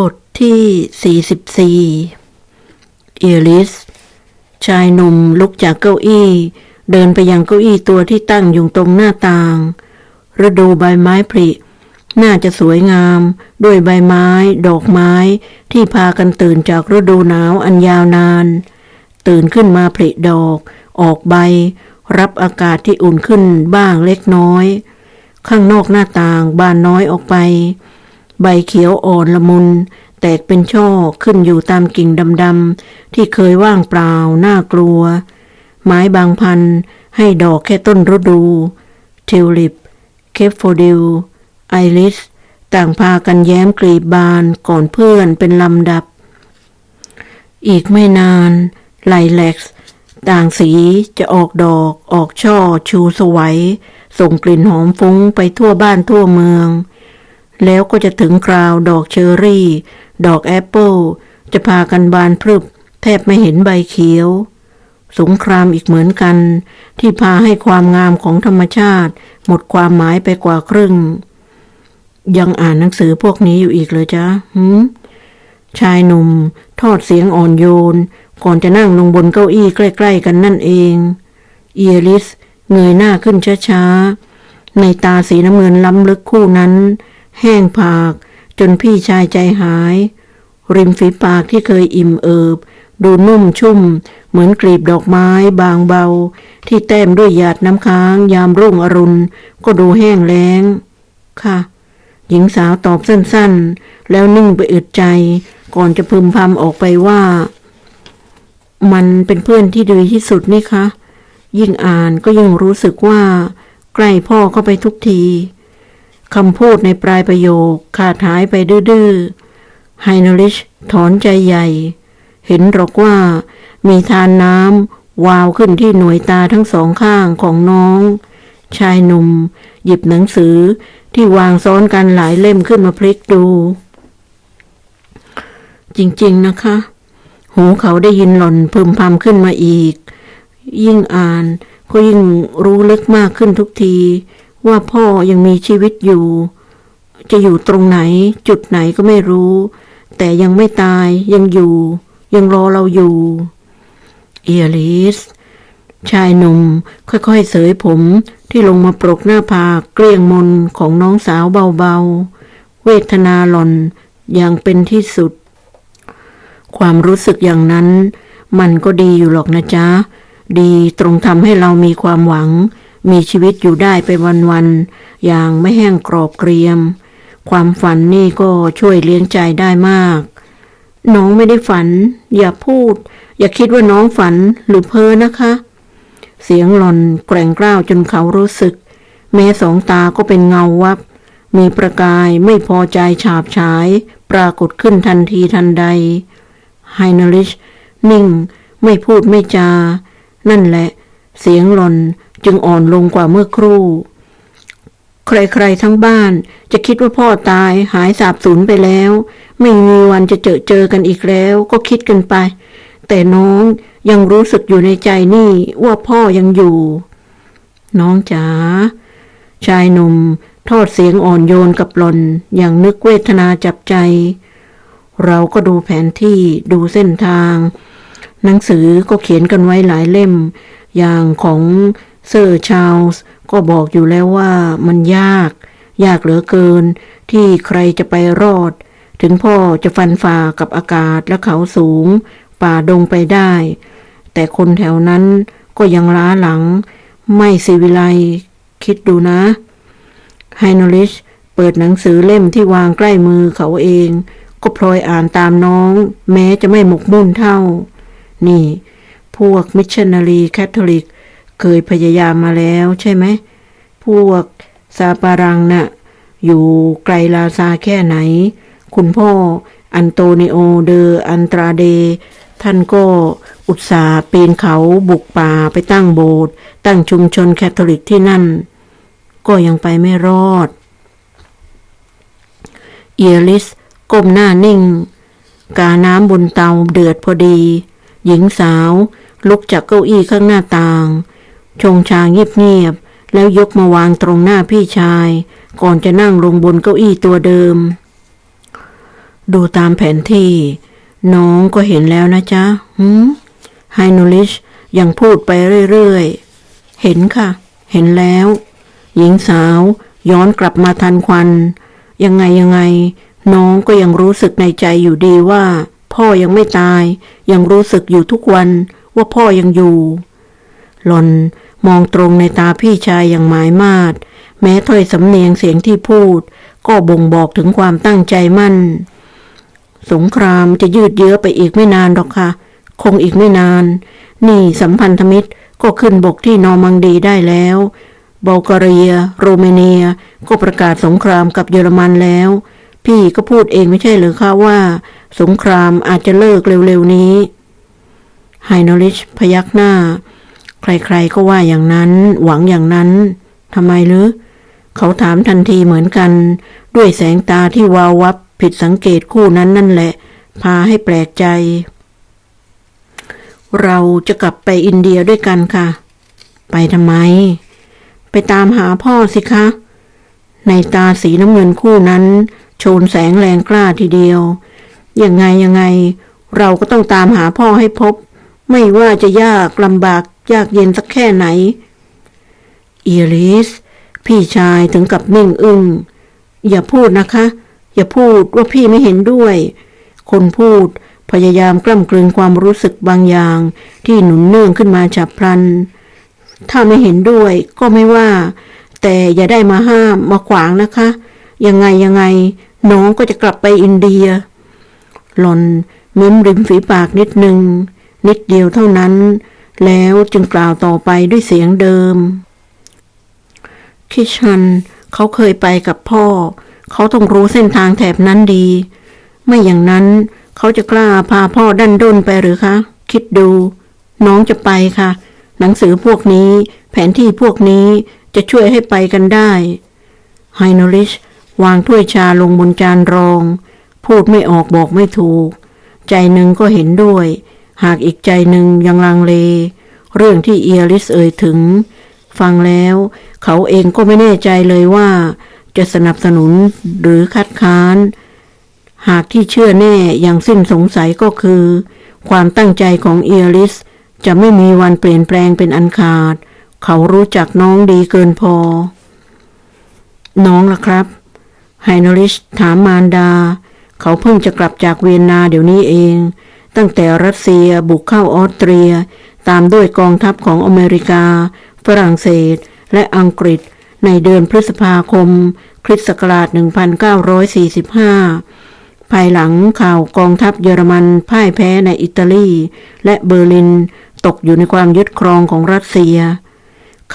บทที่ 44 เอลิส ชายหนุ่มลุกจากเก้าอี้ เดินไปยังเก้าอี้ตัวที่ตั้งอยู่ตรงหน้าต่าง ฤดูใบไม้ผลิ น่าจะสวยงาม ด้วยใบไม้ ดอกไม้ที่พากันตื่นจากฤดูหนาวอันยาวนาน ตื่นขึ้นมาผลิดอก ออกใบ รับอากาศที่อุ่นขึ้นบ้างเล็กน้อย ข้างนอกหน้าต่างบานน้อยออกไป ใบเขียวอ่อนละมุน แตกเป็นช่อขึ้นอยู่ตามกิ่งดำๆที่เคยว่างเปล่าน่ากลัว ไม้บางพันให้ดอกแค่ต้นฤดูทิวลิป เคปโฟดิลไอริส ต่างพากันแย้มกลีบบานก่อนเพื่อนเป็นลำดับ อีกไม่นานไลแล็กซ์ต่างสีจะออกดอกออกช่อชูสวัยส่งกลิ่นหอมฟุ้งไปทั่วบ้านทั่วเมือง แล้วก็จะถึงคราวดอกเชอรี่ ดอกแอปเปิลจะพากันบานพรึบ แทบไม่เห็นใบเขียว สงครามอีกเหมือนกัน ที่พาให้ความงามของธรรมชาติ หมดความหมายไปกว่าครึ่ง ยังอ่านหนังสือพวกนี้อยู่อีกเลยจ้ะหืมชายหนุ่ม ทอดเสียงอ่อนโยน ก่อนจะนั่งลงบนเก้าอี้ใกล้ ๆ กันนั่นเอง เอียริสเงยหน้าขึ้นช้าๆ ในตาสีน้ำเงินล้ำลึกคู่นั้น แห้งผาก จนพี่ชายใจหาย ริมฝีปากที่เคยอิ่มเอิบ ดูนุ่มชุ่ม เหมือนกลีบดอกไม้บางเบา ที่แต้มด้วยหยาดน้ำค้าง ยามรุ่งอรุณ ก็ดูแห้งแล้ง ค่ะ หญิงสาวตอบสั้นๆ แล้วนิ่งไปอึดใจ ก่อนจะพึมพำออกไปว่า มันเป็นเพื่อนที่ดีที่สุดนี่คะ ยิ่งอ่านก็ยิ่งรู้สึกว่า ใกล้พ่อเข้าไปทุกที คำพูดในปลายประโยคขาดหายไปดื้อไฮนริชถอนใจใหญ่ เห็นหรอกว่ามีทานน้ำวาวขึ้นที่หน่วยตาทั้งสองข้างของน้อง ชายหนุ่ม หยิบหนังสือที่วางซ้อนกันหลายเล่มขึ้นมาพลิกดู จริงๆนะคะ หูเขาได้ยินหล่นพึมพำขึ้นมาอีก ยิ่งอ่านก็ยิ่งรู้ลึกมากขึ้นทุกที ว่าพ่อยังมีชีวิตอยู่ จะอยู่ตรงไหน จุดไหนก็ไม่รู้ แต่ยังไม่ตายยังอยู่ ยังรอเราอยู่เอียลิสชายหนุ่มค่อยๆเสยผมที่ลงมาปรกหน้าผากเกลี้ยงมนของน้องสาวเบาๆ เวทนาหลอนอย่างเป็นที่สุด ความรู้สึกอย่างนั้น มันก็ดีอยู่หรอกนะจ๊ะ ดีตรงทำให้เรามีความหวัง มีชีวิตอยู่ได้ไปวันๆอย่างไม่แห้งกรอบเกรียม ความฝันนี่ก็ช่วยเลี้ยงใจได้มาก น้องไม่ได้ฝัน อย่าพูด อย่าคิดว่าน้องฝันหรือเพ้อนะคะ เสียงหลอนแกร่งกล้าวจนเขารู้สึก แม้สองตาก็เป็นเงาวับ มีประกายไม่พอใจฉาบฉาย ปรากฏขึ้นทันทีทันใดไฮนริชนิ่ง ไม่พูดไม่จา นั่นแหละ เสียงหล่อน จึงอ่อนลงกว่าเมื่อครู่ ใครๆทั้งบ้านจะคิดว่าพ่อตายหายสาบสูญไปแล้ว ไม่มีวันจะเจอเจอกันอีกแล้วก็คิดกันไป แต่น้องยังรู้สึกอยู่ในใจนี่ว่าพ่อยังอยู่ น้องจ๋าชายหนุ่มทอดเสียงอ่อนโยนกับหลอนอย่างนึกเวทนาจับใจ เราก็ดูแผนที่ดูเส้นทาง หนังสือก็เขียนกันไว้หลายเล่ม อย่างของ เซอร์ชาลส์ก็บอกอยู่แล้วว่ามันยาก ยากเหลือเกิน ที่ใครจะไปรอด ถึงพ่อจะฟันฝ่ากับอากาศและเขาสูง ป่าดงไปได้ แต่คนแถวนั้นก็ยังล้าหลัง ไม่สิวิไลคิดดูนะไฮโนลิชเปิดหนังสือเล่มที่วางใกล้มือเขาเอง ก็พลอยอ่านตามน้อง แม้จะไม่หมกมุ่นเท่า นี่ พวกมิชชันนารีแคทอลิก เคยพยายามมาแล้วใช่ไหม พวกซาปารังนะ่ะ อยู่ไกลลาซาแค่ไหน คุณพ่ออันโตนิโอเดออันตราเด ท่านก็อุตส่าห์ปีนเขาบุกป่าไปตั้งโบสถ์ตั้งชุมชนแคทอลิกที่นั่น ก็ยังไปไม่รอด เอลิสก้มหน้านิ่ง กาน้ำบนเตาเดือดพอดี หญิงสาวลุกจากเก้าอี้ข้างหน้าต่าง ชงชางเงียบๆแล้วยกมาวางตรงหน้าพี่ชาย ก่อนจะนั่งลงบนเก้าอี้ตัวเดิม ดูตามแผนที่ น้องก็เห็นแล้วนะจ๊ะหืมไฮโนลิชยังพูดไปเรื่อยๆ เห็นค่ะ เห็นแล้ว หญิงสาวย้อนกลับมาทันควัน ยังไงยังไง น้องก็ยังรู้สึกในใจอยู่ดีว่า พ่อยังไม่ตาย ยังรู้สึกอยู่ทุกวันว่าพ่อยังอยู่ หลอน มองตรงในตาพี่ชายอย่างหมายมาดแม้ถ้อยสำเนียงเสียงที่พูด ก็บ่งบอกถึงความตั้งใจมั่น สงครามจะยืดเยื้อไปอีกไม่นานหรอกค่ะ คงอีกไม่นาน นี่สัมพันธมิตรก็ขึ้นบกที่นอร์มังดีได้แล้วบัลกเรีย โรมาเนีย ก็ประกาศสงครามกับเยอรมันแล้ว พี่ก็พูดเองไม่ใช่หรือคะว่า สงครามอาจจะเลิกเร็วๆนี้ไฮโนริชพยักหน้า ใครๆก็ว่าอย่างนั้น หวังอย่างนั้นทำไมหรือ เขาถามทันทีเหมือนกัน ด้วยแสงตาที่วาววับผิดสังเกตคู่นั้นนั่นแหละ พาให้แปลกใจ เราจะกลับไปอินเดียด้วยกันค่ะ ไปทำไม ไปตามหาพ่อสิคะ ในตาสีน้ำเงินคู่นั้น โชนแสงแรงกล้าทีเดียว ยังไงยังไง เราก็ต้องตามหาพ่อให้พบ ไม่ว่าจะยากลำบาก ยากเย็นสักแค่ไหน เอลิส พี่ชายถึงกับนิ่งอึง้งอย่าพูดนะคะ อย่าพูดว่าพี่ไม่เห็นด้วย คนพูดพยายามกล้ำกลืนความรู้สึกบางอย่าง ที่หนุนเนื่องขึ้นมาฉับพลัน ถ้าไม่เห็นด้วยก็ไม่ว่า แต่อย่าได้มาห้ามมาขวางนะคะ ยังไงยังไง น้องก็จะกลับไปอินเดีย หลอนเม้มริมฝีปากนิดหนึ่งนิดเดียวเท่านั้น แล้วจึงกล่าวต่อไปด้วยเสียงเดิมคิชันเขาเคยไปกับพ่อ เขาต้องรู้เส้นทางแถบนั้นดี ไม่อย่างนั้นเขาจะกล้าพาพ่อดันด้นไปหรือคะ คิดดู น้องจะไปค่ะ หนังสือพวกนี้ แผนที่พวกนี้จะช่วยให้ไปกันได้ไฮโนริชวางถ้วยชาลงบนจานรอง พูดไม่ออกบอกไม่ถูก ใจหนึ่งก็เห็นด้วย หากอีกใจหนึ่งยังลังเล เรื่องที่เอียริสเอ่ยถึง ฟังแล้ว เขาเองก็ไม่แน่ใจเลยว่า จะสนับสนุนหรือคัดค้าน หากที่เชื่อแน่อย่างสิ้นสงสัยก็คือ ความตั้งใจของเอียริสจะไม่มีวันเปลี่ยนแปลงเป็นอันขาด เขารู้จักน้องดีเกินพอ น้องล่ะครับไฮนริชถามมารดา เขาเพิ่งจะกลับจากเวียนนาเดี๋ยวนี้เอง ตั้งแต่รัสเซียบุกเข้าออสเตรีย ตามด้วยกองทัพของอเมริกา ฝรั่งเศส และอังกฤษ ในเดือนพฤษภาคม คริสต์ศักราช 1945 ภายหลังข่าวกองทัพเยอรมันพ่ายแพ้ในอิตาลี และเบอร์ลิน ตกอยู่ในความยึดครองของรัสเซีย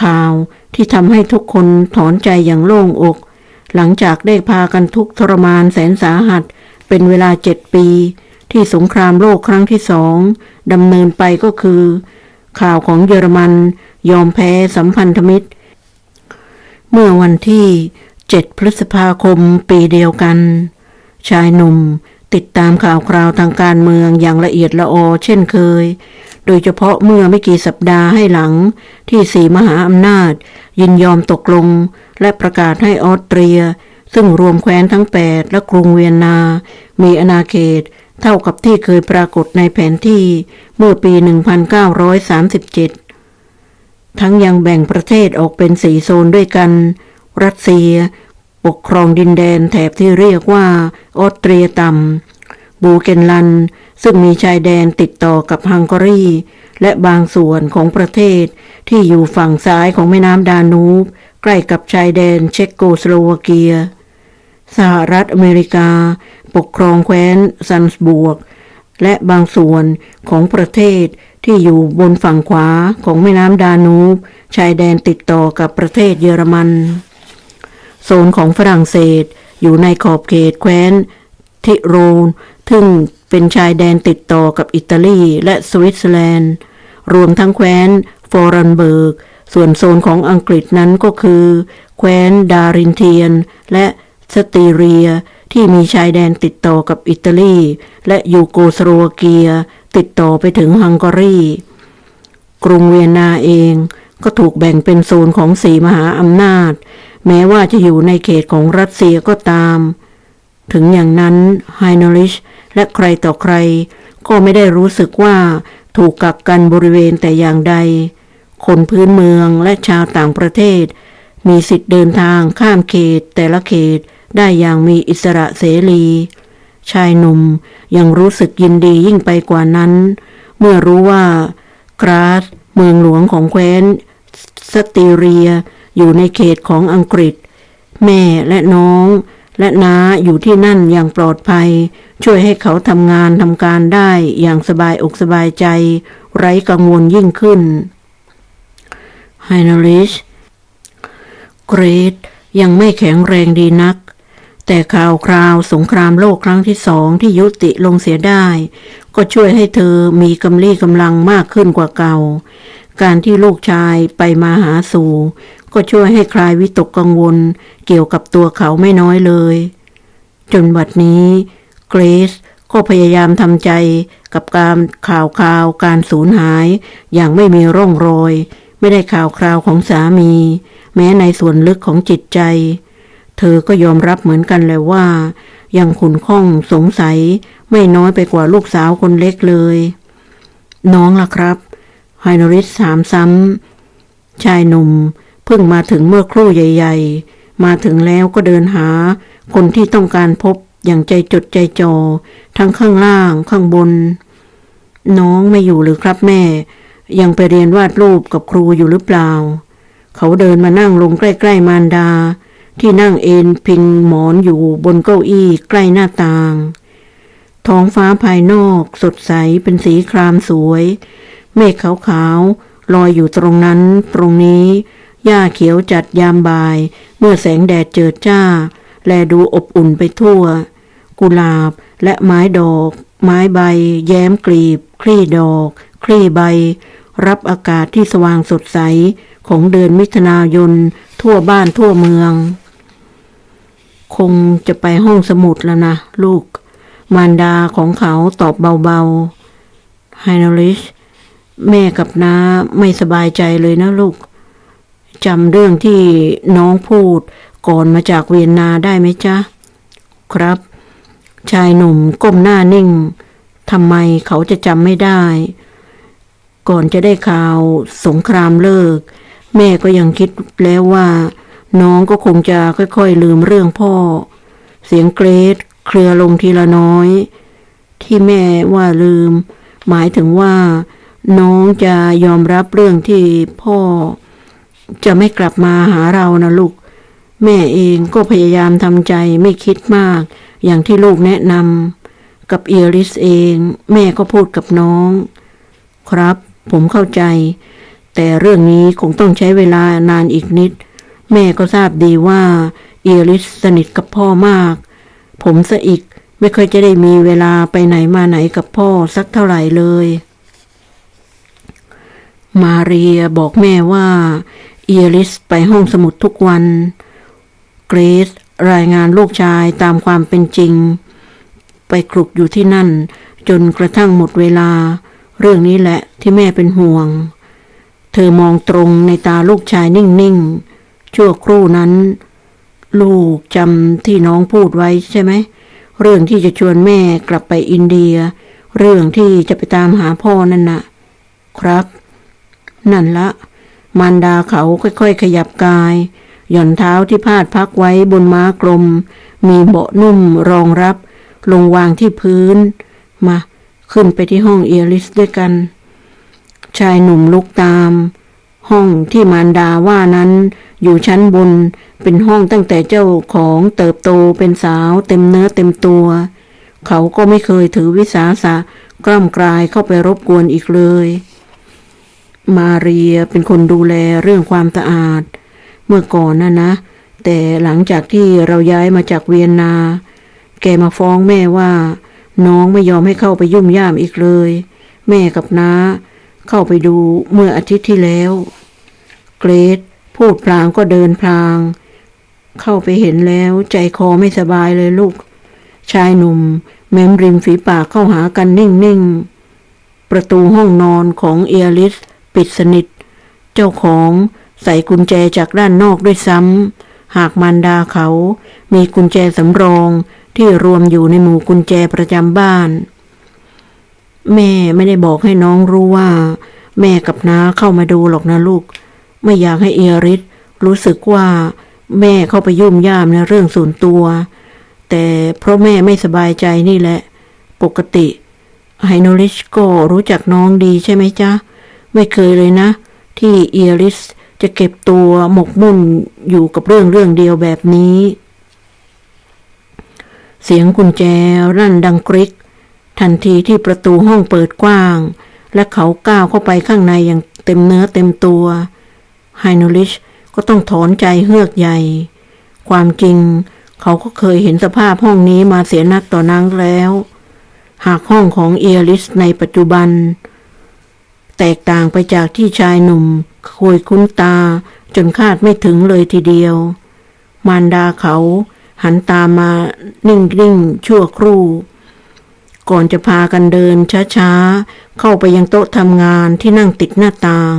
ข่าวที่ทำให้ทุกคนถอนใจอย่างโล่งอก หลังจากได้พากันทุกทรมานแสนสาหัสเป็นเวลาเจ็ดปี ที่สงครามโลกครั้งที่สองดำเนินไปก็คือ ข่าวของเยอรมันยอมแพ้สัมพันธมิตร เมื่อวันที่ 7 พฤษภาคมปีเดียวกัน ชายหนุ่มติดตามข่าวคราวทางการเมืองอย่างละเอียดละออเช่นเคย โดยเฉพาะเมื่อไม่กี่สัปดาห์ให้หลังที่สีมหาอำนาจ ยินยอมตกลง และประกาศให้ออสเตรีย ซึ่งรวมแคว้นทั้ง 8 และกรุงเวียนนา มีอาณาเขต เท่ากับที่เคยปรากฏในแผนที่เมื่อปี 1937 ทั้งยังแบ่งประเทศออกเป็นสีโซนด้วยกัน รัสเซีย ปกครองดินแดนแถบที่เรียกว่าออสเตรียต่ำบูเกนลัน ซึ่งมีชายแดนติดต่อกับฮังการี และบางส่วนของประเทศที่อยู่ฝั่งซ้ายของแม่น้ำดานูบ ใกล้กับชายแดนเช็กโกสโลวาเกีย สหรัฐอเมริกา ปกครองแคว้นซันส์บวก และบางส่วนของประเทศที่อยู่บนฝั่งขวาของแม่น้ำดานูบชายแดนติดต่อกับประเทศเยอรมัน โซนของฝรั่งเศสอยู่ในขอบเขตแคว้นทิโรนซึ่งเป็นชายแดนติดต่อกับอิตาลีและสวิตเซอร์แลนด์ รวมทั้งแคว้นฟอรันเบิร์ก ส่วนโซนของอังกฤษนั้นก็คือ แคว้นดารินเทียน และ สตีเรีย ที่มีชายแดนติดต่อกับอิตาลี และยูโกสโลวาเกีย ติดต่อไปถึงฮังการี กรุงเวียนนาเองก็ถูกแบ่งเป็นโซนของสีมหาอำนาจ แม้ว่าจะอยู่ในเขตของรัสเซียก็ตาม ถึงอย่างนั้นไฮนอริชและใครต่อใคร ก็ไม่ได้รู้สึกว่าถูกกักกันบริเวณแต่อย่างใด คนพื้นเมืองและชาวต่างประเทศ มีสิทธิ์เดินทางข้ามเขตแต่ละเขต ได้อย่างมีอิสระเสรี ชายหนุ่มยังรู้สึกยินดียิ่งไปกว่านั้น เมื่อรู้ว่ากราสเมืองหลวงของแคว้นสติเรียอยู่ในเขตของอังกฤษ แม่และน้องและน้าอยู่ที่นั่นอย่างปลอดภัย ช่วยให้เขาทำงานทำการได้อย่างสบายอกสบายใจ ไร้กังวลยิ่งขึ้นไฮนริชเกรดยังไม่แข็งแรงดีนัก แต่ข่าวคราวสงครามโลกครั้งที่สองที่ยุติลงเสียได้ ก็ช่วยให้เธอมีกำลีกำลังมากขึ้นกว่าเก่า การที่ลูกชายไปมาหาสู่ ก็ช่วยให้คลายวิตกกังวลเกี่ยวกับตัวเขาไม่น้อยเลย จนบัดนี้เกรซก็พยายามทำใจกับการข่าวคราวการสูญหาย อย่างไม่มีร่องรอย ไม่ได้ข่าวคราวของสามี แม้ในส่วนลึกของจิตใจ เธอก็ยอมรับเหมือนกันเลยว่า ยังขุนข้องสงสัยไม่น้อยไปกว่าลูกสาวคนเล็กเลย น้องล่ะครับไฮนริสถามซ้ำชายหนุ่มเพิ่งมาถึงเมื่อครู่ใหญ่ ๆ มาถึงแล้วก็เดินหา คนที่ต้องการพบอย่างใจจดใจจ่อทั้งข้างล่างข้างบน น้องไม่อยู่หรือครับแม่ ยังไปเรียนวาดรูปกับครูอยู่หรือเปล่า เขาเดินมานั่งลงใกล้ ๆ มารดา ที่นั่งเอนพิงหมอนอยู่บนเก้าอี้ใกล้หน้าต่าง ท้องฟ้าภายนอกสดใสเป็นสีครามสวย เมฆขาวๆลอยอยู่ตรงนั้นตรงนี้ หญ้าเขียวจัดยามบ่าย เมื่อแสงแดดเจิดจ้า แลดูอบอุ่นไปทั่ว กุหลาบและไม้ดอก ไม้ใบ แย้มกลีบ คลี่ดอก คลี่ใบ รับอากาศที่สว่างสดใสของเดือนมิถุนายน ทั่วบ้านทั่วเมือง คงจะไปห้องสมุดแล้วนะลูก มารดาของเขาตอบเบาๆไฮนอริชแม่กับน้าไม่สบายใจเลยนะลูกจำเรื่องที่น้องพูดก่อนมาจากเวียนนาได้ไหมจ๊ะ ครับ ชายหนุ่มก้มหน้านิ่งทำไมเขาจะจำไม่ได้ ก่อนจะได้ข่าวสงครามเลิก แม่ก็ยังคิดแล้วว่า น้องก็คงจะค่อยๆลืมเรื่องพ่อ เสียงเกรดเคลือลงทีละน้อย ที่แม่ว่าลืม หมายถึงว่า น้องจะยอมรับเรื่องที่พ่อ จะไม่กลับมาหาเรานะลูก แม่เองก็พยายามทำใจไม่คิดมาก อย่างที่ลูกแนะนำกับเอริสเอง แม่ก็พูดกับน้อง ครับ ผมเข้าใจ แต่เรื่องนี้คงต้องใช้เวลานานอีกนิด แม่ก็ทราบดีว่าเอริสสนิทกับพ่อมาก ผมซะอีกไม่ค่อยจะได้มีเวลาไปไหนมาไหนกับพ่อสักเท่าไหร่เลย มาเรียบอกแม่ว่าเอริสไปห้องสมุดทุกวัน เกรซรายงานลูกชายตามความเป็นจริง ไปคลุกอยู่ที่นั่น จนกระทั่งหมดเวลา เรื่องนี้แหละที่แม่เป็นห่วง เธอมองตรงในตาลูกชายนิ่งๆ ชั่วครู่นั้น ลูกจำที่น้องพูดไว้ใช่ไหม เรื่องที่จะชวนแม่กลับไปอินเดีย เรื่องที่จะไปตามหาพ่อนั่นนะครับ นั่นละ มารดาเขาค่อยๆ ขยับกาย หย่อนเท้าที่พาดพักไว้บนม้ากลม มีเบาะนุ่มรองรับ ลงวางที่พื้น มา ขึ้นไปที่ห้องเอลิสด้วยกัน ชายหนุ่มลุกตาม ห้องที่มารดาว่านั้นอยู่ชั้นบน เป็นห้องตั้งแต่เจ้าของเติบโตเป็นสาวเต็มเนื้อเต็มตัว เขาก็ไม่เคยถือวิสาสะกล้ำกลายเข้าไปรบกวนอีกเลย มาเรียเป็นคนดูแลเรื่องความสะอาด เมื่อก่อนนะนะ แต่หลังจากที่เราย้ายมาจากเวียนนา แกมาฟ้องแม่ว่า น้องไม่ยอมให้เข้าไปยุ่มย่ามอีกเลย แม่กับน้า เข้าไปดูเมื่ออาทิตย์ที่แล้ว เกรดพูดพลางก็เดินพลาง เข้าไปเห็นแล้วใจคอไม่สบายเลยลูก ชายหนุ่ม แม้มริมฝีปากเข้าหากันนิ่ง ๆ ประตูห้องนอนของเอลิสปิดสนิท เจ้าของใส่กุญแจจากด้านนอกด้วยซ้ำ หากมารดาเขามีกุญแจสำรองที่รวมอยู่ในหมู่กุญแจประจำบ้าน แม่ไม่ได้บอกให้น้องรู้ว่า แม่กับน้าเข้ามาดูหรอกนะลูก ไม่อยากให้เอริสรู้สึกว่า แม่เข้าไปยุ่มย่ามในเรื่องส่วนตัว แต่เพราะแม่ไม่สบายใจนี่แหละ ปกติไฮโนลิชก็รู้จักน้องดีใช่ไหมจ๊ะ ไม่เคยเลยนะ ที่เอริสจะเก็บตัวหมกมุ่นอยู่กับเรื่องเรื่องเดียวแบบนี้ เสียงกุญแจรั่นดังกริก ทันทีที่ประตูห้องเปิดกว้าง และเขาก้าวเข้าไปข้างในอย่างเต็มเนื้อเต็มตัวไฮโนลิชก็ต้องถอนใจเฮือกใหญ่ ความจริง เขาก็เคยเห็นสภาพห้องนี้มาเสียนักต่อนังแล้ว หากห้องของเอลิสในปัจจุบัน แตกต่างไปจากที่ชายหนุ่มเคยคุ้นตาจนคาดไม่ถึงเลยทีเดียว มารดาเขาหันตามมานิ่งๆชั่วครู่ ก่อนจะพากันเดินช้าๆ เข้าไปยังโต๊ะทำงานที่นั่งติดหน้าต่าง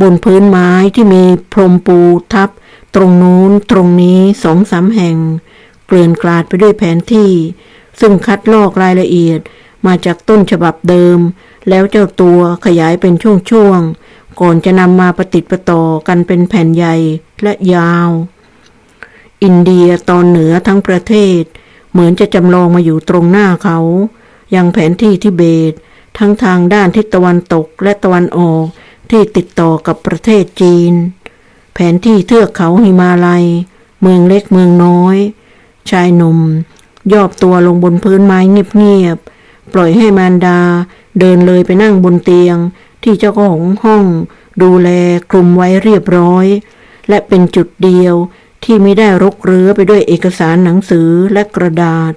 บนพื้นไม้ที่มีพรมปูทับ ตรงนู้นตรงนี้สองสามแห่ง เกลื่อนกลาดไปด้วยแผนที่ ซึ่งคัดลอกรายละเอียดมาจากต้นฉบับเดิม แล้วเจ้าตัวขยายเป็นช่วงๆ ก่อนจะนำมาประติดประต่อกันเป็นแผ่นใหญ่และยาว อินเดียตอนเหนือทั้งประเทศ เหมือนจะจำลองมาอยู่ตรงหน้าเขา ยังแผนที่ทิเบต ทั้งทางด้านทิศตะวันตกและตะวันออกที่ติดต่อกับประเทศจีน แผนที่เทือกเขาหิมาลัย เมืองเล็กเมืองน้อย ชายหนุ่มย่อบตัวลงบนพื้นไม้เงียบๆ ปล่อยให้มารดา เดินเลยไปนั่งบนเตียง ที่เจ้าของห้อง ดูแลคลุมไว้เรียบร้อย และเป็นจุดเดียวที่ไม่ได้รกเรื้อไปด้วยเอกสารหนังสือและกระดาษ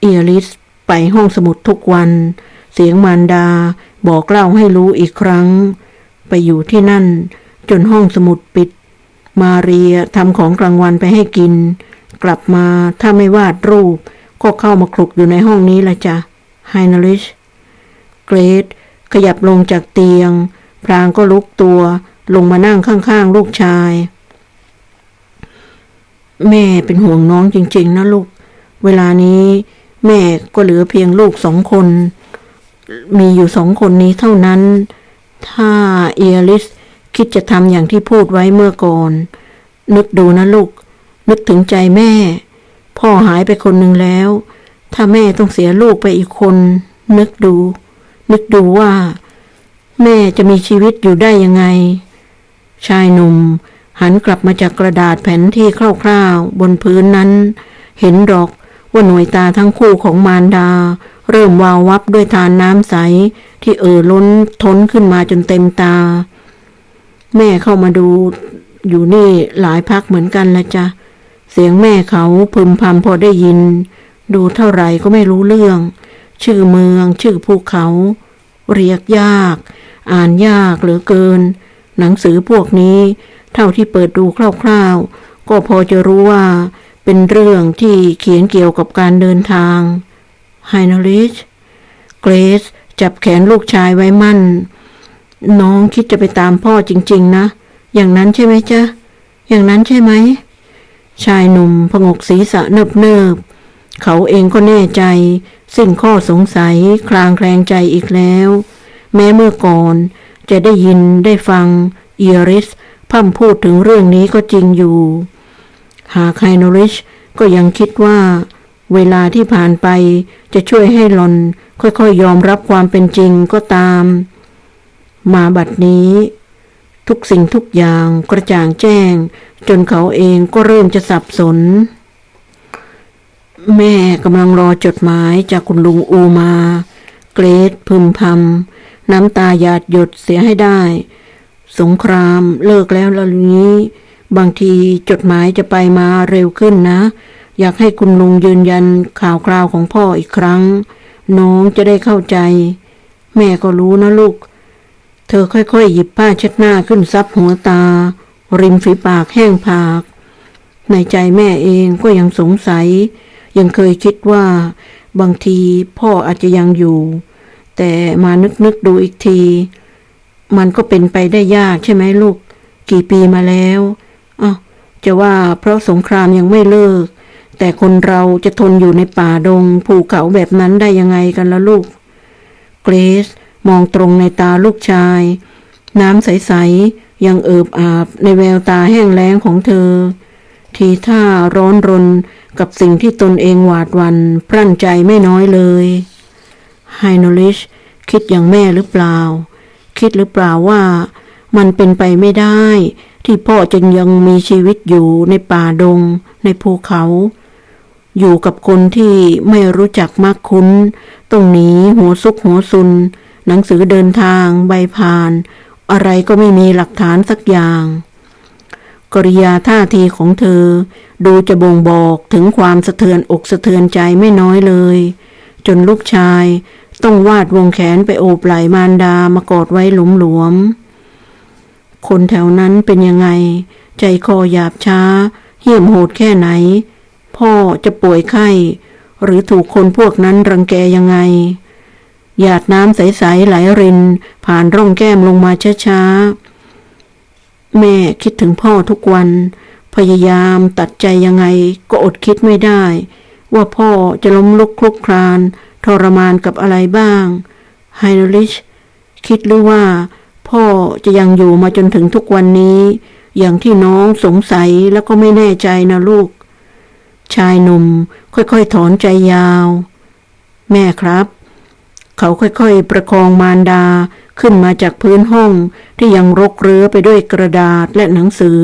เอลิส ไปห้องสมุดทุกวัน เสียงมารดาบอกเล่าให้รู้อีกครั้ง ไปอยู่ที่นั่น จนห้องสมุดปิด มาเรียทำของกลางวันไปให้กิน กลับมาถ้าไม่วาดรูป ก็เข้ามาคลุกอยู่ในห้องนี้ละจ้ะไฮนลิชเกรดขยับลงจากเตียง พรางก็ลุกตัวลงมานั่งข้างๆ ลูกชาย แม่เป็นห่วงน้องจริง ๆ นะลูก เวลานี้ แม่ก็เหลือเพียงลูกสองคน มีอยู่สองคนนี้เท่านั้น ถ้าเอลิสคิดจะทำอย่างที่พูดไว้เมื่อก่อน นึกดูนะลูก นึกถึงใจแม่ พ่อหายไปคนหนึ่งแล้ว ถ้าแม่ต้องเสียลูกไปอีกคน นึกดู นึกดูว่า แม่จะมีชีวิตอยู่ได้ยังไง ชายหนุ่ม หันกลับมาจากกระดาษแผ่นที่คร่าวๆบนพื้นนั้น เห็นดอก ว่าหน่วยตาทั้งคู่ของมารดา เริ่มวาววับด้วยทานน้ำใส ที่เอ่อล้นท้นขึ้นมาจนเต็มตา แม่เข้ามาดูอยู่นี่หลายพักเหมือนกันละจ้ะ เสียงแม่เขาพึมพำพอได้ยิน ดูเท่าไหร่ก็ไม่รู้เรื่อง ชื่อเมือง ชื่อภูเขา เรียกยาก อ่านยากเหลือเกิน หนังสือพวกนี้ เท่าที่เปิดดูคร่าวๆ ก็พอจะรู้ว่า เป็นเรื่องที่เขียนเกี่ยวกับการเดินทางไฮนอริชเกรซจับแขนลูกชายไว้มั่น น้องคิดจะไปตามพ่อจริง ๆ นะ อย่างนั้นใช่ไหมจ๊ะ อย่างนั้นใช่ไหม ชายหนุ่มพงกศีรษะเนิบเนิบเขาเองก็แน่ใจ สิ้นข้อสงสัยคลางแคลงใจอีกแล้ว แม้เมื่อก่อนจะได้ยินได้ฟังเอริส พ่ำพูดถึงเรื่องนี้ก็จริงอยู่ หากไฮโนริชก็ยังคิดว่า เวลาที่ผ่านไปจะช่วยให้หลอนค่อยๆยอมรับความเป็นจริงก็ตาม มาบัดนี้ ทุกสิ่งทุกอย่างกระจ่างแจ้ง จนเขาเองก็เริ่มจะสับสน แม่กำลังรอจดหมายจากคุณลุงอูมา เกรดพึมพำน้ำตาหยาดหยดเสียให้ได้ สงครามเลิกแล้วแล้วนี้ บางทีจดหมายจะไปมาเร็วขึ้นนะ อยากให้คุณลุงยืนยันข่าวคราวของพ่ออีกครั้ง น้องจะได้เข้าใจ แม่ก็รู้นะลูก เธอค่อยๆ หยิบผ้าเช็ดหน้าขึ้นซับหัวตา ริมฝีปากแห้งผาก ในใจแม่เองก็ยังสงสัย ยังเคยคิดว่า บางทีพ่ออาจจะยังอยู่ แต่มานึกนึกๆดูอีกที มันก็เป็นไปได้ยากใช่ไหมลูก กี่ปีมาแล้ว จะว่าเพราะสงครามยังไม่เลิก แต่คนเราจะทนอยู่ในป่าดง ภูเขาแบบนั้นได้ยังไงกันละลูก เกรซมองตรงในตาลูกชาย น้ำใส ๆ ยังเอิบอาบในแววตาแห้งแล้งของเธอ ทีท่าร้อนรนกับสิ่งที่ตนเองหวาดวันพรั่นใจไม่น้อยเลยไฮโนลิชคิดอย่างแม่หรือเปล่า คิดหรือเปล่าว่า มันเป็นไปไม่ได้ ที่พ่อจะยังมีชีวิตอยู่ในป่าดง ในภูเขา อยู่กับคนที่ไม่รู้จักมากคุ้นต้องหนีหัวซุกหัวซุน หนังสือเดินทาง ใบผ่าน อะไรก็ไม่มีหลักฐานสักอย่างกริยาท่าทีของเธอ ดูจะบ่งบอกถึงความสะเทือนอกสะเทือนใจไม่น้อยเลย จนลูกชายต้องวาดวงแขนไปโอบไหล่มารดามากอดไว้หลวมๆ คนแถวนั้นเป็นยังไง ใจคอหยาบช้า เหี้ยมโหดแค่ไหน พ่อจะป่วยไข้ หรือถูกคนพวกนั้นรังแกยังไง หยาดน้ำใส ๆ ไหลริน ผ่านร่องแก้มลงมาช้า ๆ แม่คิดถึงพ่อทุกวัน พยายามตัดใจยังไงก็อดคิดไม่ได้ ว่าพ่อจะล้มลุกคลุกคลาน ทรมานกับอะไรบ้างไฮโนลิช คิดหรือว่า พ่อจะยังอยู่มาจนถึงทุกวันนี้ อย่างที่น้องสงสัยแล้วก็ไม่แน่ใจนะลูก ชายหนุ่มค่อยๆถอนใจยาว แม่ครับ เขาค่อยๆประคองมารดาขึ้นมาจากพื้นห้องที่ยังรกเรื้อไปด้วยกระดาษและหนังสือ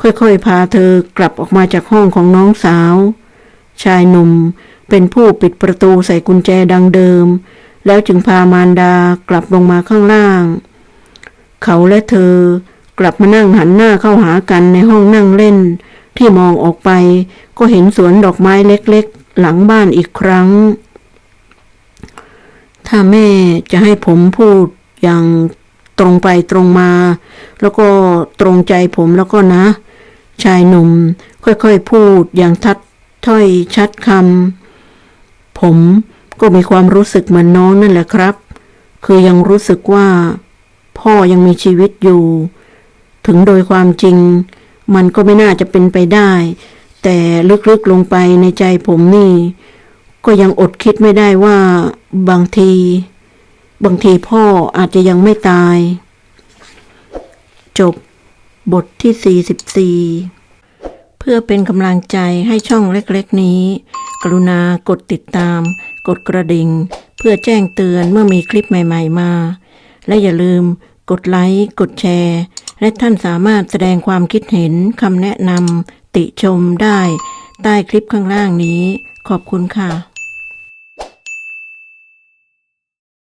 ค่อยๆพาเธอกลับออกมาจากห้องของน้องสาว ชายหนุ่มเป็นผู้ปิดประตูใส่กุญแจดังเดิม แล้วจึงพามารดากลับลงมาข้างล่าง เขาและเธอกลับมานั่งหันหน้าเข้าหากันในห้องนั่งเล่น ที่มองออกไปก็เห็นสวนดอกไม้เล็กๆ หลังบ้านอีกครั้ง ถ้าแม่จะให้ผมพูดอย่างตรงไปตรงมา แล้วก็ตรงใจผมแล้วก็นะ ชายหนุ่มค่อยๆพูดอย่างทัดถ้อยชัดคำผมก็มีความรู้สึกเหมือนน้องนั่นแหละครับ คือยังรู้สึกว่า พ่อยังมีชีวิตอยู่ ถึงโดยความจริง มันก็ไม่น่าจะเป็นไปได้ แต่ลึกๆลงไปในใจผมนี่ ก็ยังอดคิดไม่ได้ว่า บางที บางทีพ่ออาจจะยังไม่ตาย จบบทที่ 44เพื่อเป็นกำลังใจให้ช่องเล็กๆนี้ กรุณากดติดตาม กดกระดิ่ง เพื่อแจ้งเตือนเมื่อมีคลิปใหม่ ๆ มา และอย่าลืม กดไลค์ กดแชร์ และท่านสามารถแสดงความคิดเห็นคำแนะนำติชมได้ ใต้คลิปข้างล่างนี้ ขอบคุณค่ะ